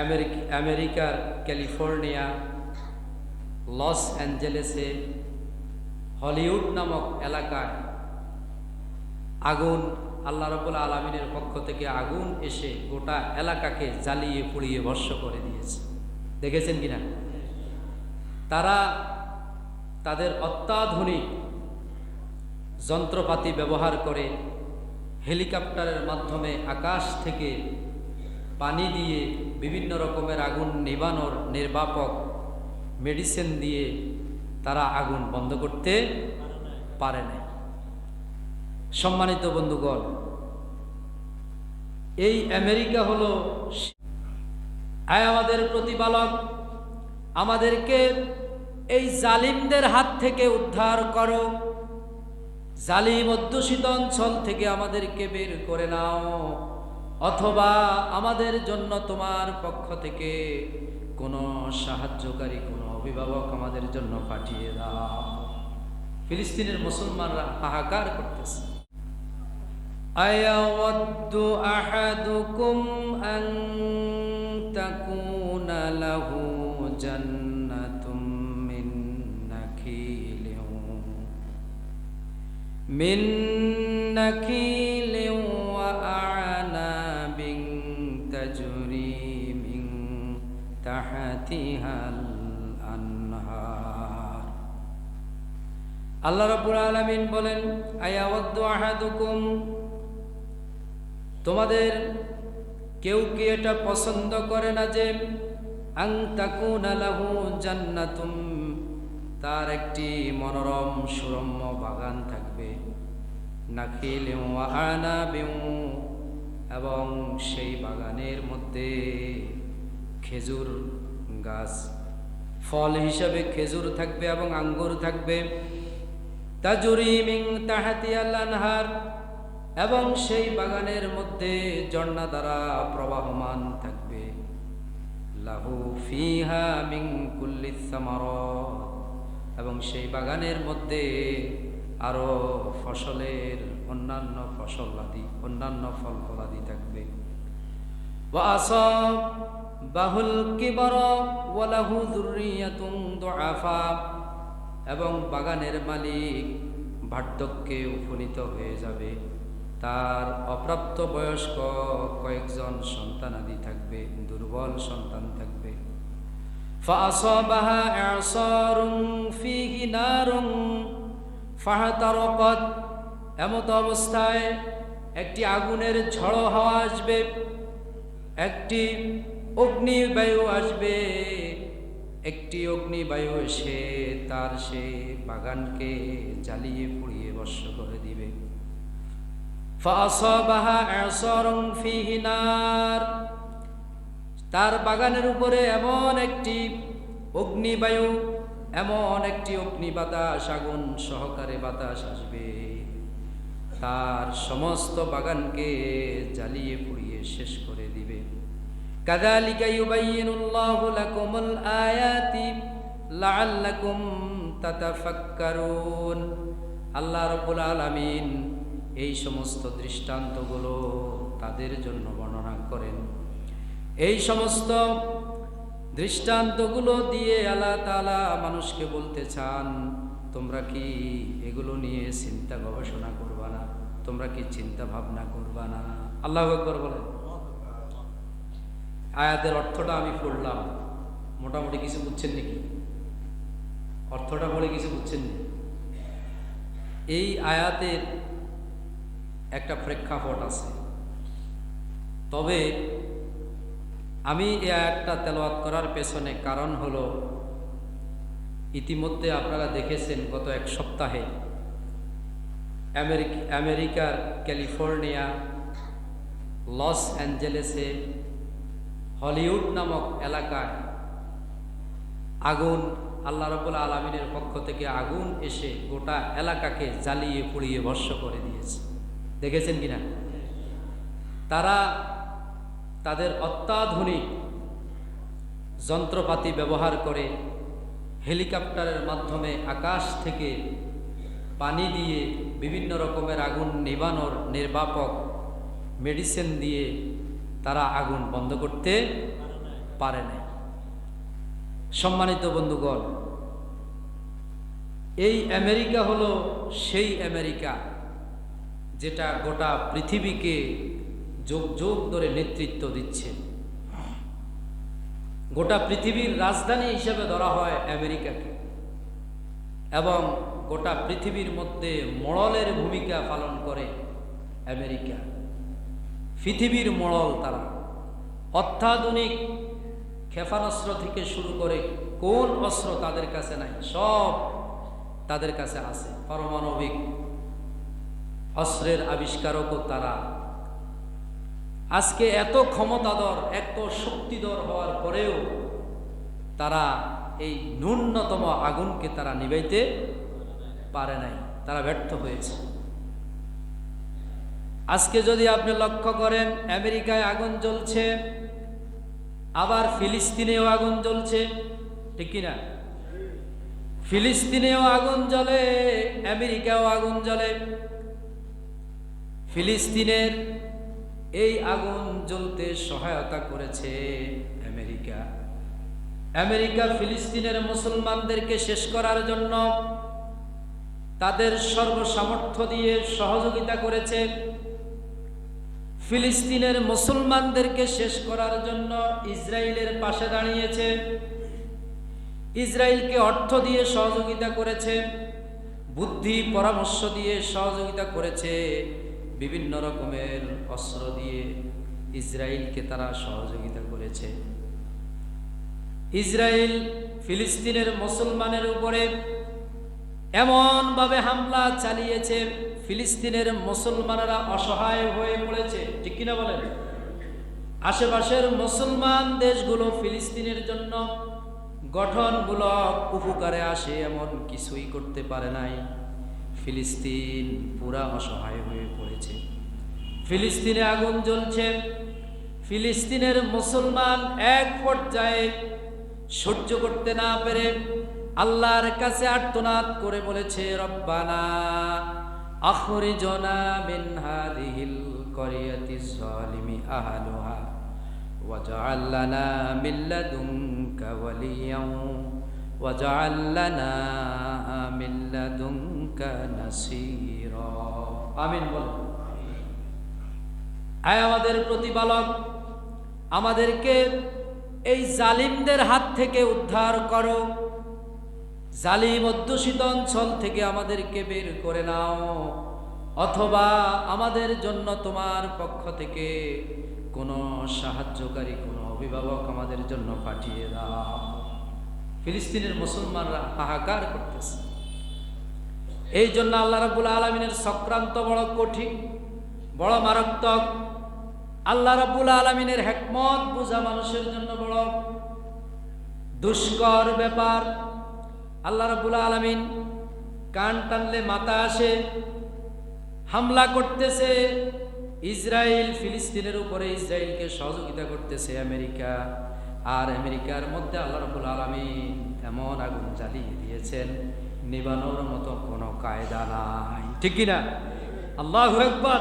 আমেরিক- আমেরিকার California, loss অ্যাঞ্জেলেসে, Hollywood নামক এলাকায় আগুন, আল্লাহ রবুল আলমিনের পক্ষ থেকে আগুন এসে গোটা এলাকাকে জ্বালিয়ে, পুড়িয়ে ভস্য করে দিয়েছে। দেখেছেন কিনা? তারা তাদের অত্যাধুনিক যন্ত্রপাতি ব্যবহার করে হেলিকপ্টারের মাধ্যমে আকাশ থেকে পানি দিয়ে বিভিন্ন রকমের আগুন নিবানোর নির্বাপক মেডিসিন দিয়ে তারা আগুন বন্ধ করতে পারে নাই। সম্মানিত বন্ধুগণ, এই আমেরিকা হলো আয় আমাদের প্রতিপালক, আমাদেরকে এই জালিমদের হাত থেকে উদ্ধার করো। জালিম অধ্যুষিত অঞ্চল থেকে আমাদেরকে বের করে নাও। অথবা আমাদের জন্য তোমার পক্ষ থেকে কোনো সাহায্যকারী কোনো অভিভাবক আমাদের জন্য পাঠিয়ে দাও ফিলিস্তিনের মুসলমানরা হাহাকার করতেছে أيود أحدكم أن تكون له جنة من نخيل من نخيل تحتها الأنهار আল্লাহ রাব্বুল আলামিন বলেন আয়াওয়াদ্দু আহাদুকুম তোমাদের কেউ কি এটা পছন্দ করে না যে আং তাকুনা লাহু জান্নাতুম তার একটি মনোরম সুরম্য বাগান থাকবে নাখিল আনাবিউ এবং সেই বাগানের মধ্যে খেজুর গাছ। ফল হিসাবে খেজুর থাকবে এবং আঙ্গুর থাকবে। এবং সেই বাগানের মধ্যে ঝর্ণা দ্বারা প্রবাহমান থাকবে। ফিহা মিং এবং সেই বাগানের মধ্যে আরও ফসলের অন্যান্য ফসল আদি, অন্যান্য ফল ফলাদি থাকবে। বাহুল কিবর ওয়ালাহু যুররিয়াতুন দুআফা এবং বাগানের মালিক বার্ধক্যে উপনীত হয়ে যাবে তার অপ্রাপ্ত বয়স্ক কয়েকজন সন্তানাদি থাকবে দুর্বল সন্তান থাকবে فأصابها إعصار فيه نار فاحترقت এমত অবস্থায় একটি আগুনের ঝড়ো হাওয়া আসবে একটি অগ্নিবায়ু আসবে। একটি অগ্নিবায়ু এসে তার সে বাগানকে জ্বালিয়ে পুড়িয়ে বর্ষ করে দিবে। তার বাগানের উপরে এমন একটি অগ্নিবায়ু, এমন একটি অগ্নি বাতাস আগুন সহকারে বাতাস আসবে। তার সমস্ত বাগানকে জ্বালিয়ে পুড়িয়ে শেষ করে কাদালিকা ইউবাইয়িনুল্লাহু লাকুমুল আয়াতি লাআল্লাকুম তাতাফাক্কারুন। আল্লাহ রাব্বুল আলামিন এই সমস্ত দৃষ্টান্তগুলো তাদের জন্য বর্ণনা করেন। এই সমস্ত দৃষ্টান্তগুলো দিয়ে আল্লাহ তালা মানুষকে বলতে চান, তোমরা কি এগুলো নিয়ে চিন্তা গবেষণা করবা না? তোমরা কি চিন্তা ভাবনা করবা না? আল্লাহ একবার বলেন। আয়াতের অর্থটা আমি পড়লাম। মোটামুটি কিছু বুঝছেন নাকি? অর্থটা পড়ে কিছু বুঝছেন না এই আয়াতের একটা প্রেক্ষাপট আছে। তবে আমি এই আয়াতটা তেলাওয়াত করার পেছনে কারণ হলো, ইতিমধ্যে আপনারা দেখেছেন গত এক সপ্তাহে আমেরিক আমেরিকার ক্যালিফোর্নিয়া, লস অ্যাঞ্জেলেসে হলিউড নামক এলাকায় আগুন, আল্লাহ রবুল আলমিনের পক্ষ থেকে আগুন এসে গোটা এলাকাকে জ্বালিয়ে, পুড়িয়ে ভস্য করে দিয়েছে। দেখেছেন কিনা? তারা তাদের অত্যাধুনিক যন্ত্রপাতি ব্যবহার করে হেলিকপ্টারের মাধ্যমে আকাশ থেকে পানি দিয়ে বিভিন্ন রকমের আগুন নিবানোর নির্বাপক মেডিসিন দিয়ে তারা আগুন বন্ধ করতে পারে নাই। সম্মানিত বন্ধুগণ, এই আমেরিকা হলো সেই আমেরিকা যেটা গোটা পৃথিবীকে যোগ যোগ ধরে নেতৃত্ব দিচ্ছে। গোটা পৃথিবীর রাজধানী হিসেবে ধরা হয় আমেরিকাকে এবং গোটা পৃথিবীর মধ্যে মোড়লের ভূমিকা পালন করে আমেরিকা। পৃথিবীর মোড়ল তারা। অত্যাধুনিক ক্ষেপণাস্ত্র থেকে শুরু করে কোন অস্ত্র তাদের কাছে নাই, সব তাদের কাছে আছে। পারমাণবিক অস্ত্রের আবিষ্কারকও তারা। আজকে এত ক্ষমতাধর, এত শক্তিধর হওয়ার পরেও তারা এই ন্যূনতম আগুনকে তারা নিবাইতে পারে নাই। তারা ব্যর্থ হয়েছে। আজকে যদি আপনি লক্ষ্য করেন, আমেরিকায় আগুন জ্বলছে, আবার ফিলিস্তিনেও আগুন জ্বলছে, ঠিক কিনা? ফিলিস্তিনেও আগুন জ্বলে, আমেরিকাও আগুন জ্বলে। ফিলিস্তিনের এই আগুন জ্বলতে সহায়তা করেছে আমেরিকা। আমেরিকা ফিলিস্তিনের মুসলমানদেরকে শেষ করার জন্য তাদের সর্বসামর্থ্য দিয়ে সহযোগিতা করেছে। ফিলিস্তিনের মুসলমানদেরকে শেষ করার জন্য ইসরায়েলের পাশে দাঁড়িয়েছে। ইসরায়েলকে অর্থ দিয়ে সহযোগিতা করেছে, বুদ্ধি, পরামর্শ দিয়ে সহযোগিতা করেছে, বিভিন্ন রকমের অস্ত্র দিয়ে ইসরায়েলকে তারা সহযোগিতা করেছে। ইসরায়েল ফিলিস্তিনের মুসলমানের উপরে এমনভাবে হামলা চালিয়েছে ফিলিস্তিনের মুসলমানেরা অসহায় হয়ে পড়েছে। ঠিক কিনা বলেন? আশেপাশের মুসলমান দেশগুলো ফিলিস্তিনের জন্য গঠনমূলক উপকারে আসে এমন কিছুই করতে পারে নাই। ফিলিস্তিন পুরা অসহায় হয়ে পড়েছে। ফিলিস্তিনে আগুন জ্বলছে। ফিলিস্তিনের মুসলমান এক পর্যায়ে সহ্য করতে না পেরে আল্লাহর কাছে আর্তনাদ করে বলেছে, রব্বানা আখরিজনা মিন হাদিহিল করিয়াতি জালিমি আহলুহা واجعل لنا من لدنك وليا واجعل لنا من لدنك نصيرا আমিন বল আয় আমাদের প্রতিপালক আমাদেরকে এই জালিমদের হাত থেকে উদ্ধার করো জালিম অধ্যুষিত অঞ্চল থেকে আমাদেরকে বের করে নাও। অথবা আমাদের জন্য তোমার পক্ষ থেকে কোনো সাহায্যকারী, কোনো অভিভাবক আমাদের জন্য পাঠিয়ে দাও। ফিলিস্তিনের মুসলমানরা হাহাকার করতেছে। এই জন্য আল্লাহ রাবুল আলমিনের সক্রান্ত বড় কঠিন, বড় মারাত্মক। আল্লাহ রাবুল আলমিনের হেকমত বোঝা মানুষের জন্য বড় দুষ্কর ব্যাপার। আল্লাহ রাবুল আলমিন কান টানলে মাথা আসে, হামলা করতেছে ইসরায়েল ফিলিস্তিনের উপরে ইসরায়েলকে সহযোগিতা করতেছে আমেরিকা। আর আমেরিকার মধ্যে আল্লাহ রবুল আলমিন এমন আগুন জ্বালিয়ে দিয়েছেন, নিবানোর মতো কোনো কায়দা নাই। ঠিক কিনা? আল্লাহ একবার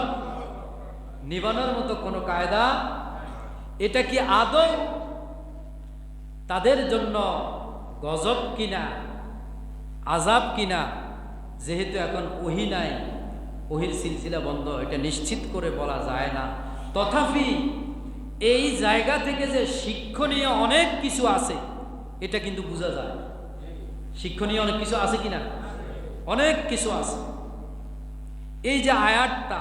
নিবানোর মতো কোনো কায়দা এটা কি আদৌ তাদের জন্য গজব কিনা? আজাব কিনা, যেহেতু এখন ওহি নাই, ওহির সিলসিলা বন্ধ, এটা নিশ্চিত করে বলা যায় না। তথাপি এই জায়গা থেকে যে শিক্ষণীয় অনেক কিছু আছে, এটা কিন্তু বোঝা যায়। শিক্ষণীয় অনেক কিছু আছে কিনা? অনেক কিছু আছে। এই যে আয়াতটা,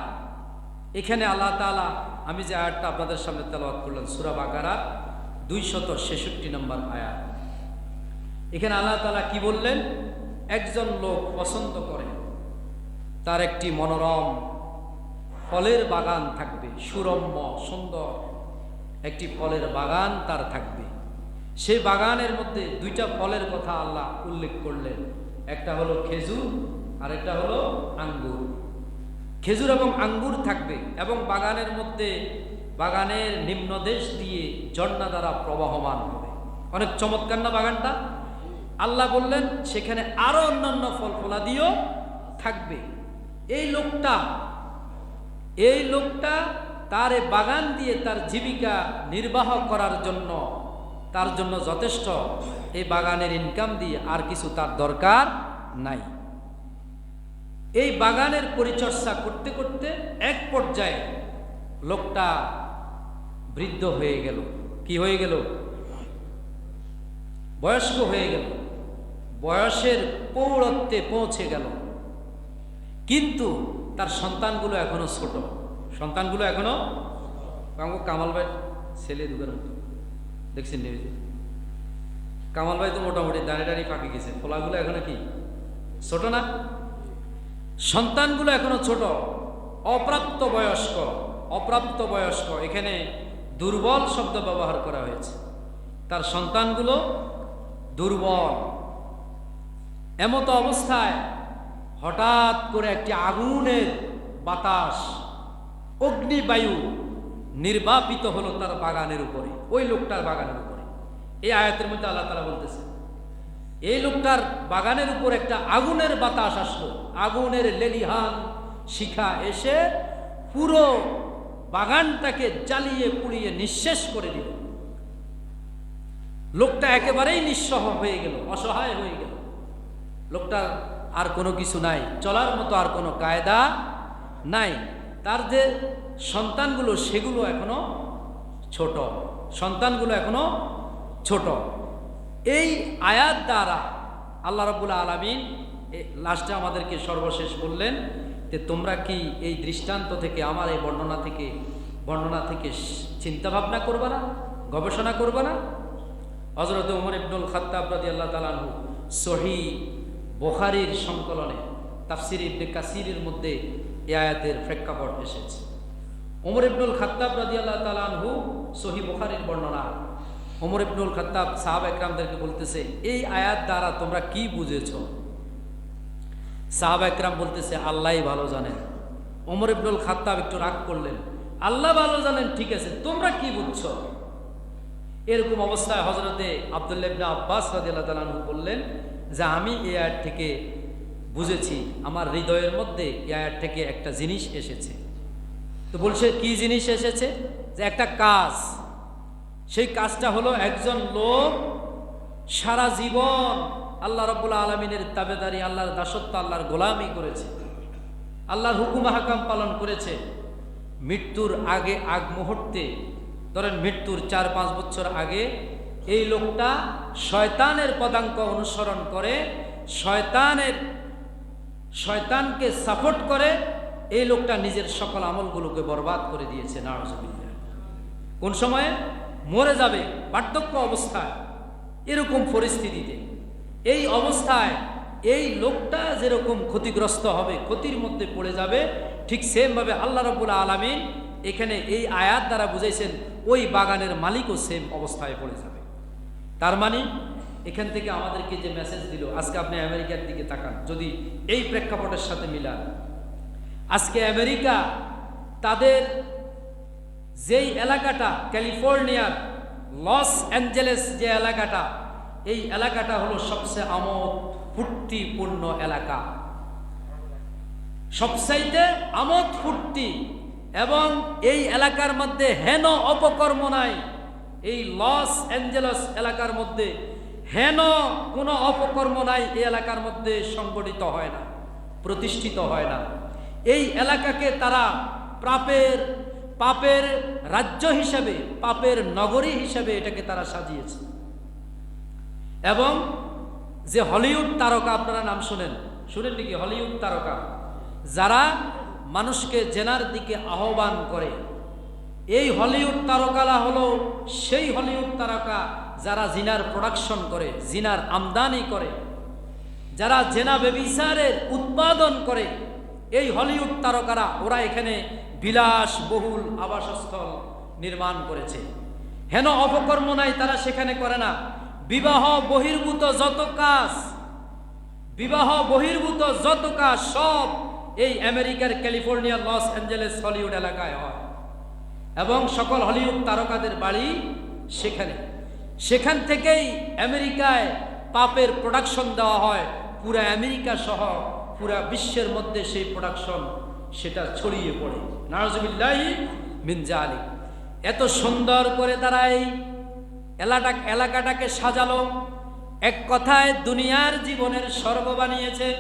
এখানে আল্লাহ তালা আমি যে আয়াতটা আপনাদের সামনে তেলাওয়াত করলাম, সুরা বাকারা, দুইশত ছেষট্টি নম্বর আয়াত। এখানে আল্লাহ তালা কি বললেন? একজন লোক পছন্দ করে তার একটি মনোরম ফলের বাগান থাকবে, সুরম্য, সুন্দর একটি ফলের বাগান তার থাকবে। সেই বাগানের মধ্যে দুইটা ফলের কথা আল্লাহ উল্লেখ করলেন। একটা হলো খেজুর আর একটা হলো আঙ্গুর। খেজুর এবং আঙ্গুর থাকবে এবং বাগানের মধ্যে বাগানের নিম্নদেশ দিয়ে ঝর্ণা দ্বারা প্রবাহমান হবে। অনেক চমৎকার না বাগানটা? আল্লাহ বললেন, সেখানে আরও অন্যান্য ফল ফলাদিও থাকবে। এই লোকটা এই লোকটা তার বাগান দিয়ে তার জীবিকা নির্বাহ করার জন্য, তার জন্য যথেষ্ট। এই বাগানের ইনকাম দিয়ে আর কিছু তার দরকার নাই। এই বাগানের পরিচর্যা করতে করতে এক পর্যায়ে লোকটা বৃদ্ধ হয়ে গেল। কি হয়ে গেল? বয়স্ক হয়ে গেল। বয়সের পৌরত্বে পৌঁছে গেল। কিন্তু তার সন্তানগুলো এখনও ছোট। সন্তানগুলো এখনও কামো কামাল ভাই ছেলে মতো দেখছেন নিউজে কামাল ভাই তো মোটামুটি দাঁড়িয়ে দাঁড়িয়ে পাকি গেছে ফলাগুলো এখনও কি? ছোট না? সন্তানগুলো এখনও ছোট। অপ্রাপ্ত বয়স্ক অপ্রাপ্ত বয়স্ক। এখানে দুর্বল শব্দ ব্যবহার করা হয়েছে। তার সন্তানগুলো দুর্বল। এমতো অবস্থায় হঠাৎ করে একটি আগুনের বাতাস, অগ্নিবায়ু নির্বাপিত হলো তার বাগানের উপরে, ওই লোকটার বাগানের উপরে। এই আয়াতের মধ্যে আল্লাহ তালা বলতেছে এই লোকটার বাগানের উপর একটা আগুনের বাতাস আসলো। আগুনের লেলিহান শিখা এসে পুরো বাগানটাকে জ্বালিয়ে পুড়িয়ে নিঃশেষ করে দিল। লোকটা একেবারেই নিঃসহ হয়ে গেল, অসহায় হয়ে গেল। লোকটার আর কোনো কিছু নাই, চলার মতো আর কোনো কায়দা নাই। তার যে সন্তানগুলো, সেগুলো এখনও ছোট। সন্তানগুলো এখনও ছোট। এই আয়াত দ্বারা আল্লাহ রবুল্লা আলমিন লাস্টে আমাদেরকে সর্বশেষ বললেন যে, তোমরা কি এই দৃষ্টান্ত থেকে, আমার এই বর্ণনা থেকে বর্ণনা থেকে চিন্তা ভাবনা করবে না? গবেষণা করবে না? হজরত উমর ইবনুল খাত্তাব রাদি আল্লাহ তালানহু সহি বোখারির সংকলনে, তাফসির ইবনে কাসিরের মধ্যে এ আয়াতের প্রেক্ষাপট এসেছে। ওমর ইবনুল খাত্তাব রাদি আল্লাহ তালানহু সহি বোখারির বর্ণনা। ওমর ইবনুল খাত্তাব সাহাব একরামদেরকে বলতেছে, এই আয়াত দ্বারা তোমরা কি বুঝেছ? সাহাব একরাম বলতেছে আল্লাহ ভালো জানেন। ওমর ইবনুল খাত্তাব একটু রাগ করলেন, আল্লাহ ভালো জানেন, ঠিক আছে, তোমরা কি বুঝছ? এরকম অবস্থায় হজরতে আবদুল্লাবনা আব্বাস রাজিয়াল্লাহ তালাহু বললেন যে আমি এ আয়ার থেকে বুঝেছি, আমার হৃদয়ের মধ্যে এ আয়ার থেকে একটা জিনিস এসেছে। তো বলছে, কি জিনিস এসেছে? যে একটা কাজ। সেই কাজটা হলো একজন লোক সারা জীবন আল্লাহ রব্বুল্লা আলমিনের তাবেদারি, আল্লাহর দাসত্ব, আল্লাহর গোলামি করেছে। আল্লাহর হুকুম হাকাম পালন করেছে। মৃত্যুর আগে, আগ মুহূর্তে, ধরেন মৃত্যুর চার পাঁচ বছর আগে এই লোকটা শয়তানের পদাঙ্ক অনুসরণ করে, শয়তানের, শয়তানকে সাপোর্ট করে, এই লোকটা নিজের সকল আমলগুলোকে বরবাদ করে দিয়েছে নারজবিল্লা কোন সময়ে? মরে যাবে, বার্ধক্য অবস্থায়, এরকম পরিস্থিতিতে। এই অবস্থায় এই লোকটা যেরকম ক্ষতিগ্রস্ত হবে, ক্ষতির মধ্যে পড়ে যাবে, ঠিক সেমভাবে আল্লাহ রবুল্লা আলমিন এখানে এই আয়াত দ্বারা বুঝাইছেন, ওই বাগানের মালিকও সেম অবস্থায় পড়ে যাবে। তার মানে এখান থেকে আমাদেরকে যে মেসেজ দিল, আজকে আপনি আমেরিকার দিকে তাকান, যদি এই প্রেক্ষাপটের সাথে মিলান। আজকে আমেরিকা তাদের যেই এলাকাটা, ক্যালিফোর্নিয়ার, লস অ্যাঞ্জেলেস যে এলাকাটা, এই এলাকাটা হলো সবচেয়ে আমোদ ফুর্তিপূর্ণ এলাকা। সবচাইতে আমোদ ফুর্তি এবং এই এলাকার মধ্যে হেন অপকর্ম নাই। এই লস অ্যাঞ্জেলস এলাকার মধ্যে হেন কোনো অপকর্ম নাই এই এলাকার মধ্যে সংগঠিত হয় না, প্রতিষ্ঠিত হয় না। এই এলাকাকে তারা পাপের পাপের রাজ্য হিসেবে, পাপের নগরী হিসেবে এটাকে তারা সাজিয়েছে। এবং যে হলিউড তারকা, আপনারা নাম শুনেন। শুনেন নাকি? হলিউড তারকা। যারা মানুষকে জেনার দিকে আহ্বান করে। এই হলিউড তারকালা হলো সেই হলিউড তারকা যারা জিনার প্রোডাকশন করে, জিনার আমদানি করে, যারা জেনা বেবিসারের উৎপাদন করে। এই হলিউড তারকারা, ওরা এখানে বিলাস বহুল আবাসস্থল নির্মাণ করেছে। হেন অপকর্ম নাই তারা সেখানে করে না। বিবাহ বহির্ভূত যত কাজ, বিবাহ বহির্ভূত যত কাজ সব এই আমেরিকার ক্যালিফোর্নিয়া, লস অ্যাঞ্জেলেস, হলিউড এলাকায় হয়। এবং সকল হলিউড তারকাদের বাড়ি সেখানে। সেখান থেকেই আমেরিকায় পাপের প্রোডাকশন দেওয়া হয়। পুরা আমেরিকা সহ পুরা বিশ্বের মধ্যে সেই প্রোডাকশন সেটা ছড়িয়ে পড়ে। নারজবিল্লাহি মিনজা আলী এত সুন্দর করে তারা এই এলাকা এলাকাটাকে সাজালো। এক কথায় দুনিয়ার জীবনের স্বর্গ বানিয়েছে।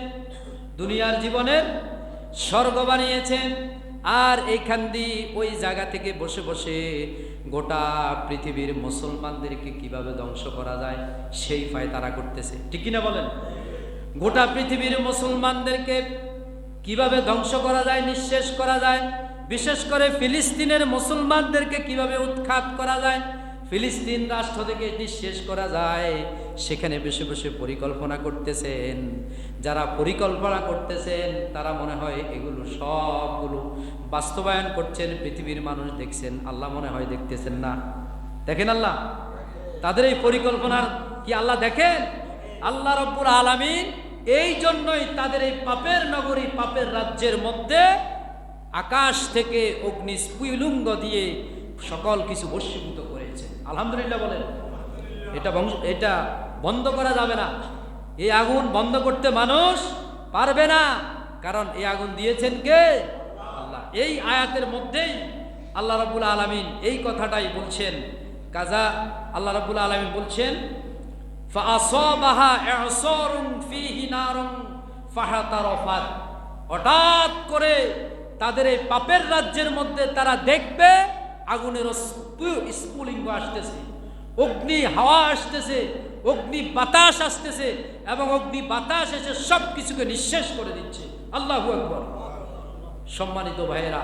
দুনিয়ার জীবনের স্বর্গ বানিয়েছে। আর এইখান দিয়ে ওই জায়গা থেকে বসে বসে গোটা পৃথিবীর মুসলমানদেরকে কীভাবে ধ্বংস করা যায়, সেই ফায় তারা করতেছে। ঠিক কিনা বলেন? গোটা পৃথিবীর মুসলমানদেরকে কীভাবে ধ্বংস করা যায়, নিঃশেষ করা যায়, বিশেষ করে ফিলিস্তিনের মুসলমানদেরকে কীভাবে উৎখাত করা যায় ফিলিস্তিন রাষ্ট্র থেকে নিঃশেষ করা যায়, সেখানে বসে বসে পরিকল্পনা করতেছেন। যারা পরিকল্পনা করতেছেন, তারা মনে হয় এগুলো সবগুলো বাস্তবায়ন করছেন, পৃথিবীর মানুষ দেখছেন, আল্লাহ মনে হয় দেখতেছেন না। দেখেন আল্লাহ? তাদের এই পরিকল্পনার কি আল্লাহ দেখেন? আল্লাহ রব্বুর আলামিন এই জন্যই তাদের এই পাপের নগরী, পাপের রাজ্যের মধ্যে আকাশ থেকে অগ্নি স্ফুলিঙ্গ দিয়ে সকল কিছু বর্ষীভূত আলহামদুলিল্লাহ বলেন। এটা এটা বন্ধ করা যাবে না। এই আগুন বন্ধ করতে মানুষ পারবে না। কারণ এই আগুন দিয়েছেন কে? আল্লাহ। এই আয়াতের মধ্যেই আল্লাহ রবুল আলমিন এই কথাটাই বলছেন। কাজা আল্লাহ রবুল আলমিন বলছেন হঠাৎ করে তাদের এই পাপের রাজ্যের মধ্যে তারা দেখবে আগুনের অস্ত্র। স্ফুলিঙ্গ আসতেছে? অগ্নি হাওয়া আসতেছে, অগ্নি বাতাস আসতেছে এবং অগ্নি বাতাস এসে সব কিছুকে নিঃশেষ করে দিচ্ছে। আল্লাহু আকবর। সম্মানিত ভাইয়েরা,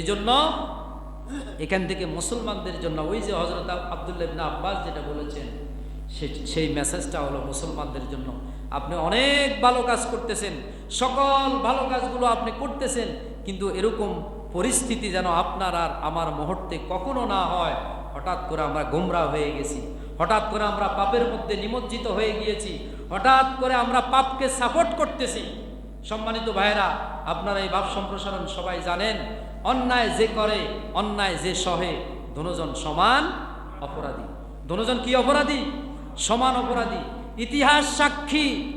এজন্য এখান থেকে মুসলমানদের জন্য ওই যে হজরত আবদুল্লাহ ইবনে আব্বাস যেটা বলেছেন সেই মেসেজটা হলো মুসলমানদের জন্য। আপনি অনেক ভালো কাজ করতেছেন, সকল ভালো কাজগুলো আপনি করতেছেন, কিন্তু এরকম পরিস্থিতি যেন আপনার আর আমার মুহূর্তে কখনো না হয়। হঠাৎ করে আমরা গোমরা হয়ে গেছি। হঠাৎ করে আমরা পাপের মধ্যে নিমজ্জিত হয়ে গিয়েছি। হঠাৎ করে আমরা পাপকে সাপোর্ট করতেছি। সম্মানিত ভাইরা আপনারা এই ভাব সম্প্রসারণ সবাই জানেন, অন্যায় যে করে, অন্যায় যে সহে, দুজন সমান অপরাধী। দুজন কি অপরাধী? সমান অপরাধী। ইতিহাস সাক্ষী।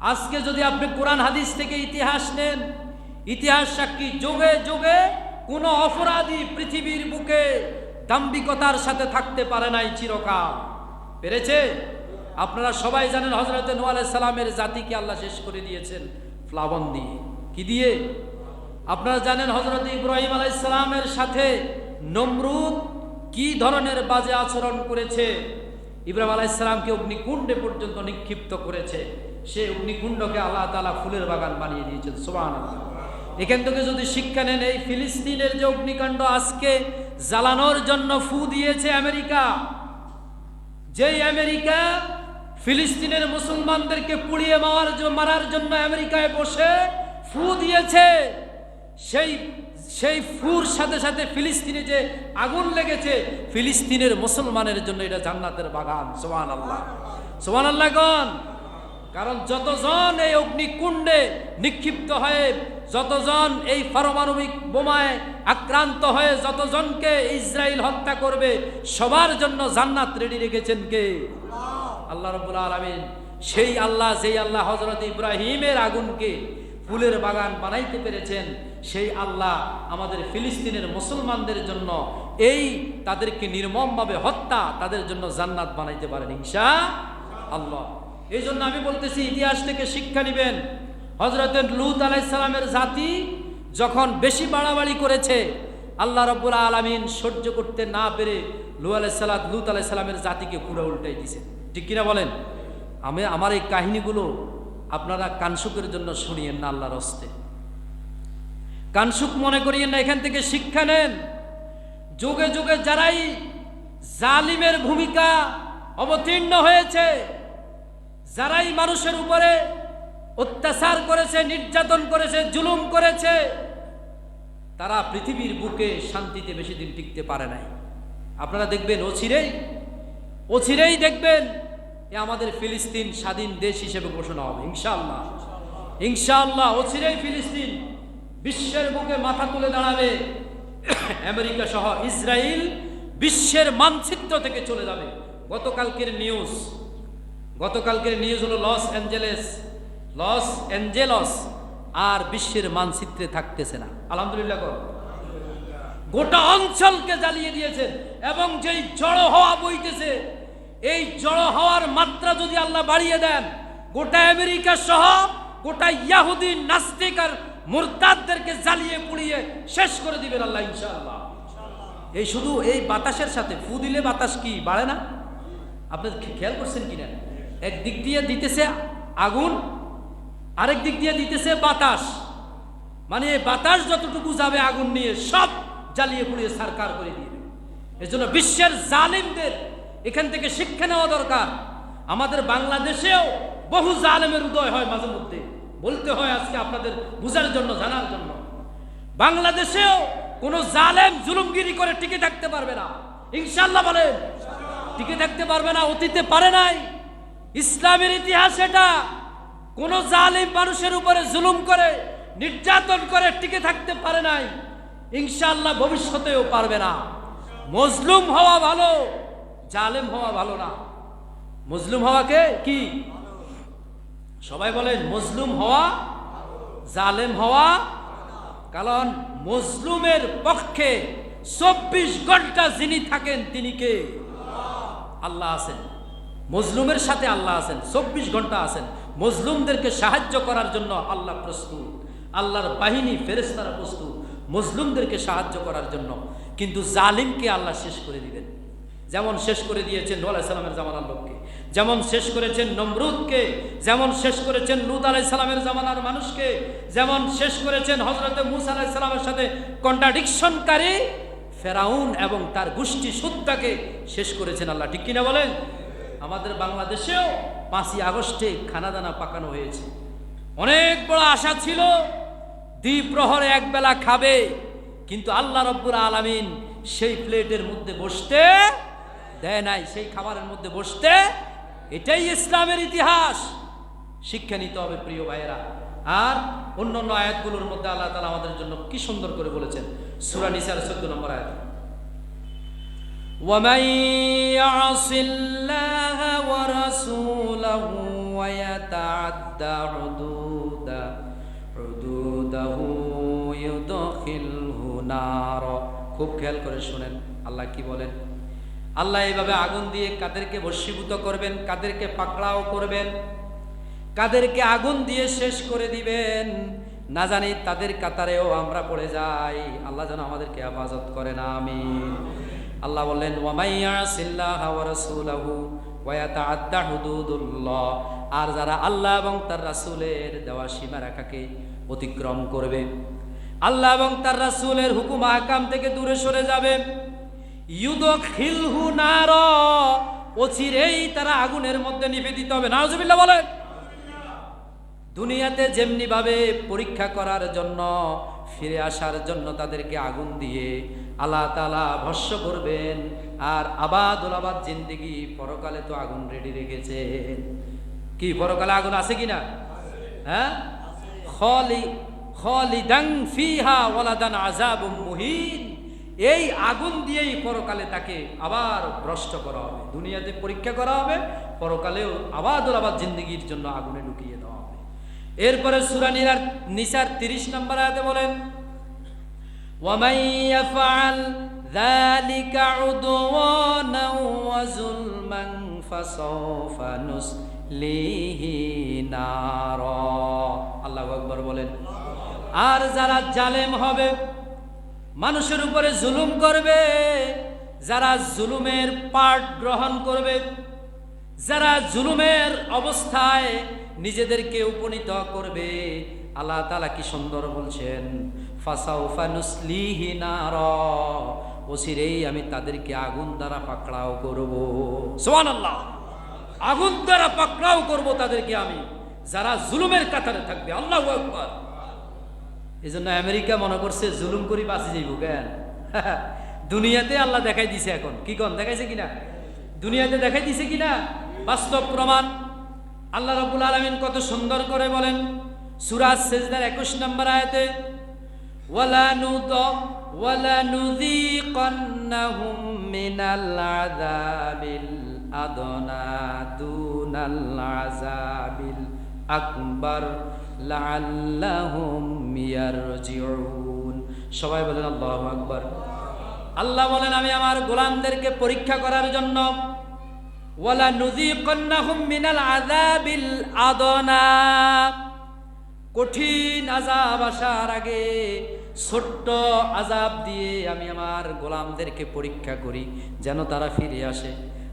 আজকে যদি আপনি কোরআন হাদিস থেকে ইতিহাস নেন ইতিহাস সাক্ষী যোগে যোগে কোনো অপরাধী পৃথিবীর বুকে দাম্বিকতার সাথে থাকতে পারে নাই চিরকাল। পেরেছে? আপনারা সবাই জানেন হজরত নু সালামের জাতিকে আল্লাহ শেষ করে দিয়েছেন প্লাবন দিয়ে। কি দিয়ে? আপনারা জানেন হজরত ইব্রাহিম আলাইসালামের সাথে নমরুদ কি ধরনের বাজে আচরণ করেছে? ইব্রাহিম আলাইসালামকে অগ্নিকুণ্ডে পর্যন্ত নিক্ষিপ্ত করেছে। সে অগ্নিকুণ্ডকে আল্লাহ তালা ফুলের বাগান বানিয়ে দিয়েছেন। সোবান এখান থেকে যদি শিক্ষা নেন, এই ফিলিস্তিনের যে অগ্নিকাণ্ড আজকে জ্বালানোর জন্য ফু দিয়েছে আমেরিকা, যেই আমেরিকা ফিলিস্তিনের মুসলমানদেরকে পুড়িয়ে মারার মারার জন্য আমেরিকায় বসে ফু দিয়েছে, সেই সেই ফুর সাথে সাথে ফিলিস্তিনে যে আগুন লেগেছে, ফিলিস্তিনের মুসলমানের জন্য এটা জান্নাতের বাগান। সোহান আল্লাহ সোহান আল্লাহ কারণ যতজন এই অগ্নিকুণ্ডে নিক্ষিপ্ত হয়ে, যতজন এই পারমাণবিক বোমায় আক্রান্ত হয়ে, যতজনকে ইসরায়েল হত্যা করবে, সবার জন্য জান্নাত রেডি রেখেছেন কে? আল্লাহ রব্বুল আলমিন। সেই আল্লাহ, যেই আল্লাহ হজরত ইব্রাহিমের আগুনকে ফুলের বাগান বানাইতে পেরেছেন, সেই আল্লাহ আমাদের ফিলিস্তিনের মুসলমানদের জন্য এই তাদেরকে নির্মমভাবে হত্যা তাদের জন্য জান্নাত বানাইতে পারেন, ইনশা আল্লাহ। এই জন্য আমি বলতেছি, ইতিহাস থেকে শিক্ষা নেবেন। হজরত লুত আলাইসালামের জাতি যখন বেশি বাড়াবাড়ি করেছে, আল্লাহ রব্বুল আলমিন সহ্য করতে না পেরে লু আলাইসাল্লাম লুত আলাইসালামের জাতিকে পুরো উল্টাই দিছে। ঠিক কিনা বলেন? আমি, আমার এই কাহিনীগুলো আপনারা কানসুকের জন্য শুনিয়েন না আল্লাহর হস্তে। কানসুক মনে করিয়েন না, এখান থেকে শিক্ষা নেন। যুগে যুগে যারাই জালিমের ভূমিকা অবতীর্ণ হয়েছে যারাই মানুষের উপরে অত্যাচার করেছে, নির্যাতন করেছে, জুলুম করেছে, তারা পৃথিবীর বুকে শান্তিতে বেশি দিন টিকতে পারে নাই। আপনারা দেখবেন, অচিরেই অচিরেই দেখবেন এ আমাদের ফিলিস্তিন স্বাধীন দেশ হিসেবে ঘোষণা হবে। ইনশাআল্লাহ। ইনশাআল্লাহ, অচিরেই ফিলিস্তিন বিশ্বের বুকে মাথা তুলে দাঁড়াবে। আমেরিকা সহ ইসরায়েল বিশ্বের মানচিত্র থেকে চলে যাবে। গতকালকের নিউজ গতকালকের নিউজ হলো লস অ্যাঞ্জেলেস, লস অ্যাঞ্জেলস আর বিশ্বের মানচিত্রে থাকতেছে না। আলহামদুলিল্লাহ কর। গোটা অঞ্চলকে জ্বালিয়ে দিয়েছেন এবং যেই জড়ো হওয়া বইতেছে, এই জড়ো হওয়ার মাত্রা যদি আল্লাহ বাড়িয়ে দেন, গোটা আমেরিকা সহ গোটা ইয়াহুদি নাস্তিক আর মুরতাদদেরকে জ্বালিয়ে পুড়িয়ে শেষ করে দিবেন আল্লাহ, ইনশাআল্লাহ। এই শুধু এই বাতাসের সাথে, ফু দিলে বাতাস কি বাড়ে না? আপনি খেয়াল করছেন কিনা? এক দিক দিয়ে দিতেছে আগুন, আরেক দিক দিয়ে দিতেছে বাতাস। মানে এই বাতাস যতটুকু যাবে আগুন নিয়ে সব জ্বালিয়ে পুড়িয়ে সারকার করে দিয়ে দেবে। এজন্য বিশ্বের জালিমদের এখান থেকে শিক্ষা নেওয়া দরকার। আমাদের বাংলাদেশেও বহু জালেমের উদয় হয় মাঝে মধ্যে। বলতে হয় আজকে আপনাদের বুঝার জন্য, জানার জন্য। বাংলাদেশেও কোনো জালেম জুলুমগিরি করে টিকে থাকতে পারবে না। ইনশাল্লাহ বলেন, টিকে থাকতে পারবে না, অতীতে পারে নাই। ইসলামের ইতিহাস এটা। কোন জালিম মানুষের উপরে জুলুম করে, নির্যাতন করে টিকে থাকতে পারে নাই। ইনশাল্লাহ ভবিষ্যতেও পারবে না। মজলুম হওয়া ভালো, জালেম হওয়া ভালো না। মজলুম হওয়াকে কি? সবাই বলেন, মজলুম হওয়া, জালেম হওয়া কারণ মজলুমের পক্ষে চব্বিশ ঘণ্টা যিনি থাকেন তিনি কে? আল্লাহ আছেন। মজলুমের সাথে আল্লাহ আছেন, চব্বিশ ঘণ্টা আছেন। মজলুমদেরকে সাহায্য করার জন্য আল্লাহ প্রস্তুত। আল্লাহর বাহিনী ফেরেস্তারা প্রস্তুত। মজলুমদেরকে সাহায্য করার জন্য। কিন্তু জালিমকে আল্লাহ শেষ করে দিবেন। যেমন শেষ করে দিয়েছেন নোয়াল সালামের জামানার লোককে। যেমন শেষ করেছেন নমরুদকে। যেমন শেষ করেছেন লুত আলাই সালামের জামানার মানুষকে। যেমন শেষ করেছেন হজরতে মুসা আলাই সালামের সাথে কন্ট্রাডিকশনকারী ফেরাউন এবং তার গোষ্ঠী সুদ্দাকে শেষ করেছেন আল্লাহ। ঠিক কিনা বলেন? আমাদের বাংলাদেশেও পাঁচই আগস্টে খানাদানা পাকানো হয়েছে। অনেক বড় আশা ছিল দ্বিপ্রহরে একবেলা খাবে, কিন্তু আল্লাহ রব্বুর আলামিন সেই প্লেটের মধ্যে বসতে দেয় নাই, সেই খাবারের মধ্যে বসতে। এটাই ইসলামের ইতিহাস। শিক্ষা নিতে হবে প্রিয় ভাইয়েরা। আর অন্যান্য আয়াতগুলোর মধ্যে আল্লাহ তালা আমাদের জন্য কি সুন্দর করে বলেছেন। সুরা নিসার চোদ্দ নম্বর আয়াত। ومن يعص الله ورسوله ويتعد حدوده حدوده يدخله نارا খুব খেয়াল করে শুনেন আল্লাহ কি বলেন আল্লাহ এইভাবে আগুন দিয়ে কাদেরকে ভস্মীভূত করবেন কাদেরকে পাকড়াও করবেন কাদেরকে আগুন দিয়ে শেষ করে দিবেন না জানি তাদের কাতারেও আমরা পড়ে যাই আল্লাহ যেন আমাদেরকে হেফাজত করে না আমিন আল্লাহ বললেন আর যারা আল্লাহ এবং তার রাসূলের দেওয়া সীমা রেখাকে অতিক্রম করবে, আল্লাহ এবং তার রাসূলের হুকুম আহকাম থেকে দূরে সরে যাবে। অচিরেই তারা আগুনের মধ্যে নিভে দিতে হবে। নাউজুবিল্লাহ বলেন। দুনিয়াতে যেমনি ভাবে পরীক্ষা করার জন্য ফিরে আসার জন্য তাদেরকে আগুন দিয়ে আল্লাহ তালা ভস্য করবেন। আর আবাদ জিন্দিগি পরকালে তো আগুন রেডি রেখেছে। কি, পরকালে আগুন আছে কি না হ্যাঁ? খলি খলিদাং ফিহা ওয়ালাদান আযাবুম মুহিন। এই আগুন দিয়েই পরকালে তাকে আবার ভ্রষ্ট করা হবে। দুনিয়াতে পরীক্ষা করা হবে, পরকালেও আবাদ জিন্দিগির জন্য আগুনে ঢুকিয়ে দেওয়া এরপরে সুরানির আর নিসার তিরিশ নম্বর আয়াতে বলেন ومن يفعل ذلك عدوانا وظلما فسوف نصليه نارا আল্লাহু আকবার বলেন আর যারা জালেম হবে মানুষের উপরে জুলুম করবে যারা জুলুমের পাঠ গ্রহণ করবে যারা জুলুমের অবস্থায় নিজেদেরকে উপনীত করবে। আল্লাহ তালা কি সুন্দর বলছেন, ফাসাউফা নুসলিহি নার ওসিরেই আমি তাদেরকে আগুন দ্বারা পাকড়াও করব। সোহান আল্লাহ আগুন দ্বারা পাকড়াও করব তাদেরকে আমি। যারা জুলুমের কাতারে থাকবে, আল্লাহ একবার এই জন্য আমেরিকা মনে করছে জুলুম করি বাঁচি যাইব কেন? দুনিয়াতে আল্লাহ দেখাই দিছে এখন। কি কন, দেখাইছে কিনা? দুনিয়াতে দেখাই দিছে কিনা? বাস্তব প্রমাণ। আল্লাহ রাব্বুল আলামিন কত সুন্দর করে বলেন সুরাজ সেজদার 21 নম্বর আয়তে, ওয়ালা ওয়ালা আদনা সবাই বলেন, আল্লাহু আকবার। আল্লাহ বলেন, আমি আমার গোলামদেরকে পরীক্ষা করার জন্য ওয়ালা আদনা। কঠিন আজাব আসার আগে ছোট্ট আজাব দিয়ে আমি আমার গোলামদেরকে পরীক্ষা করি, যেন তারা ফিরে আসে।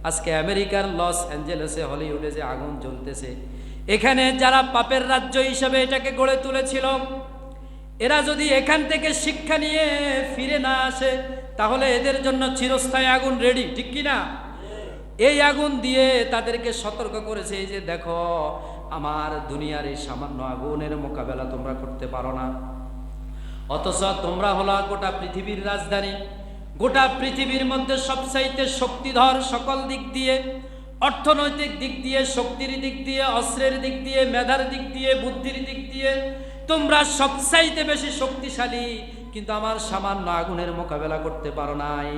আজকে আমেরিকার লস অ্যাঞ্জেলেসে, হলিউডে যে আগুন জ্বলতেছে, এখানে যারা পাপের রাজ্য হিসেবে এটাকে গড়ে তুলেছিল, এরা যদি এখান থেকে শিক্ষা নিয়ে ফিরে না আসে, তাহলে এদের জন্য চিরস্থায়ী আগুন রেডি ঠিক কি না এই আগুন দিয়ে তাদেরকে সতর্ক করেছে, এই যে দেখো, আমার দুনিয়ার এই সামান্য আগুনের মোকাবেলা তোমরা করতে পারো না। অথচ তোমরা হলো গোটা পৃথিবীর রাজধানী। গোটা পৃথিবীর মধ্যে সবচাইতে শক্তিধর সকল দিক দিয়ে, অর্থনৈতিক দিক দিয়ে, শক্তির দিক দিয়ে, অস্ত্রের দিক দিয়ে, মেধার দিক দিয়ে, বুদ্ধির দিক দিয়ে তোমরা সবচাইতে বেশি শক্তিশালী, কিন্তু আমার সামান্য আগুনের মোকাবেলা করতে পারো নাই।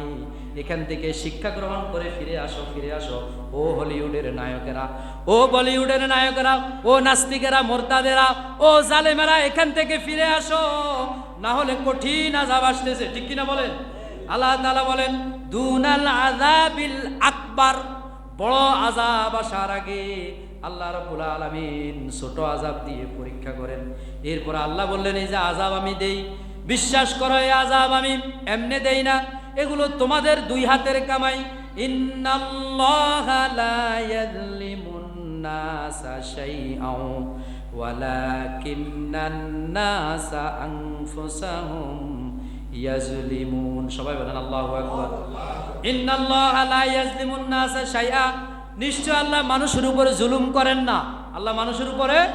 এখান থেকে শিক্ষা গ্রহণ করে ফিরে আসো ফিরে আসো। ও হলিউডের নায়কেরা, ও বলিউডের নায়কেরা, ও নাস্তিকেরা, মোরতাদেরা, ও জালেমেরা, এখান থেকে ফিরে আসো। না হলে কঠিন আজাব আসতেছে, ঠিক কিনা বলেন? আল্লাহ তাআলা বলেন, দুনাল আজাবিল আকবার। বড় আজাব আসার আগে আল্লাহ রাব্বুল আলামিন ছোট আজাব দিয়ে পরীক্ষা করেন। এরপর আল্লাহ বললেন, এই যে আজাব আমি দেই, বিশ্বাস করো, এই আজাব আমি এমনে দেই না। এগুলো তোমাদের দুই হাতের কামাই। সবাই বলেন আল্লাহু নিশ্চয় আল্লাহ মানুষের উপরে জুলুম করেন না। আল্লাহ মানুষের উপরে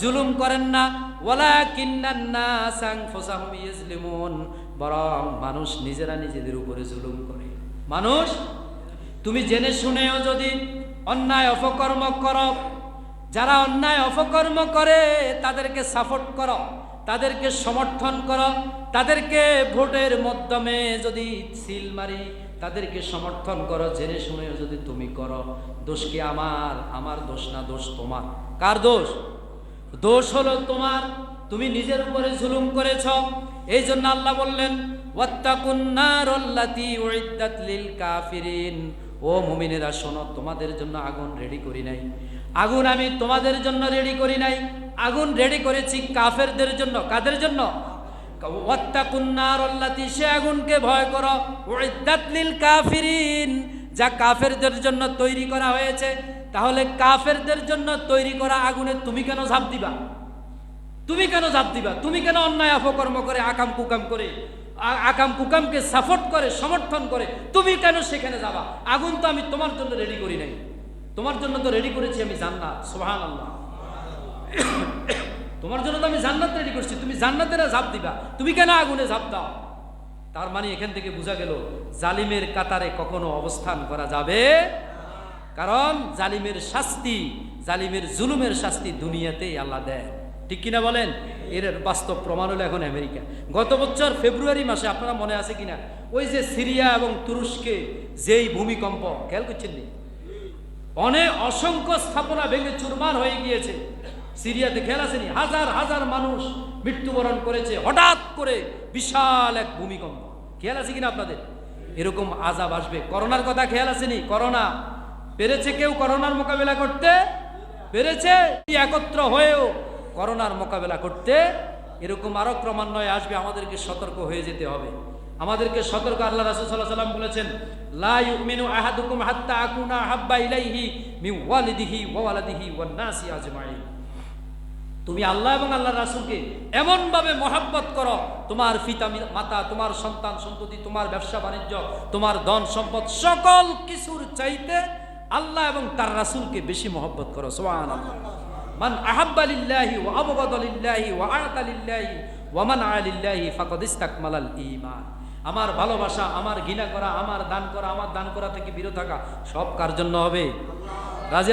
জুলুম করেন না। ওয়ালা কিন্নান নাস আনফুসাহুম ইয়াজলিমুন বরং মানুষ নিজেরা নিজেদের উপরে জুলুম করে। মানুষ, তুমি জেনে শুনেও যদি অন্যায় অপকর্ম কর, যারা অন্যায় অপকর্ম করে, তাদেরকে সাপোর্ট করো, তাদেরকে সমর্থন করো, তাদেরকে ভোটের মাধ্যমে যদি সিল মারি, তাদেরকে সমর্থন করো, জেনে শুনেও যদি তুমি করো, দোষ কি আমার? আমার দোষ না দোষ তোমার? কার দোষ? দোষ হলো তোমার, তুমি নিজের উপরে জুলুম করেছ এই জন্য আল্লাহ বললেন কাফিরিন। ও মুমিনেরা, শোনো, তোমাদের জন্য আগুন রেডি করি নাই। আগুন আমি তোমাদের জন্য রেডি করি নাই। আগুন রেডি করেছি কাফেরদের জন্য। কাদের জন্য? সে আগুনকে ভয় করো। কাফিরিন, যা কাফেরদের জন্য তৈরি করা হয়েছে। তাহলে কাফেরদের জন্য তৈরি করা আগুনে তুমি কেন ঝাঁপ দিবা? তুমি কেন ঝাঁপ দিবা? তুমি কেন অন্যায় অপকর্ম করে আকাম কুকাম করে আকাম কুকামকে সাপোর্ট করে, সমর্থন করে, তুমি কেন সেখানে যাবা? আগুন তো আমি তোমার জন্য রেডি করি নাই। তোমার জন্য তো রেডি করেছি আমি জান্নাত সুবহান আল্লাহ তোমার জন্য তো আমি জান্নাত রেডি করছি, তুমি জান্নাতেরা ঝাঁপ দিবা? তুমি কেন আগুনে ঝাঁপ দাও? তার মানে এখান থেকে বোঝা গেল, জালিমের কাতারে কখনো অবস্থান করা যাবে কারণ জালিমের শাস্তি, জালিমের জুলুমের শাস্তি দুনিয়াতেই আল্লাহ দেয়। ঠিক কিনা বলেন? এর বাস্তব প্রমাণ হলো এখন আমেরিকা। গত বছর ফেব্রুয়ারি মাসে আপনারা মনে আছে কিনা? ওই যে সিরিয়া এবং তুরস্কে যেই ভূমিকম্প, খেয়াল করছেন নি? অনেক অসংখ্য স্থাপনা ভেঙে চুরমার হয়ে গিয়েছে। সিরিয়াতে খেয়াল আসেনি হাজার হাজার মানুষ মৃত্যুবরণ করেছে, হঠাৎ করে বিশাল এক ভূমিকম্প। খেয়াল আছে কিনা আপনাদের? এরকম আজাব আসবে। করোনার কথা খেয়াল আসেনি করোনা। পেরেছে কেউ করোনার মোকাবেলা করতে? পেরেছে? একত্র হয়েও করোনার মোকাবেলা করতে এরকম আরও ক্রমান্বয়ে আসবে, আমাদেরকে সতর্ক হয়ে যেতে হবে। আমাদেরকে সতর্ক আল্লাহ রাসূল আলাইহি সাল্লাম বলেছেন হাত্তা তুমি আল্লাহ এবং আল্লাহ রাসূলকে এমনভাবে মহাব্বত করো, তোমার পিতা মাতা, তোমার সন্তান সন্ততি, তোমার ব্যবসা বাণিজ্য, তোমার ধন সম্পদ, সকল কিছুর চাইতে আল্লাহ এবং তার রাসূলকে বেশি মহব্বত করো। সুবহানাল্লাহ। মান আহাব্বা লিল্লাহি ওয়া আবগাদা লিল্লাহি ওয়া আ'তা লিল্লাহি ওয়া মান আলিল্লাহি ফাকাদ ইসতাকমালাল ঈমান আমার ভালোবাসা, আমার ঘৃণা করা, আমার দান করা, আমার দান করা থেকে বিরত থাকা সব কার জন্য হবে রাজি?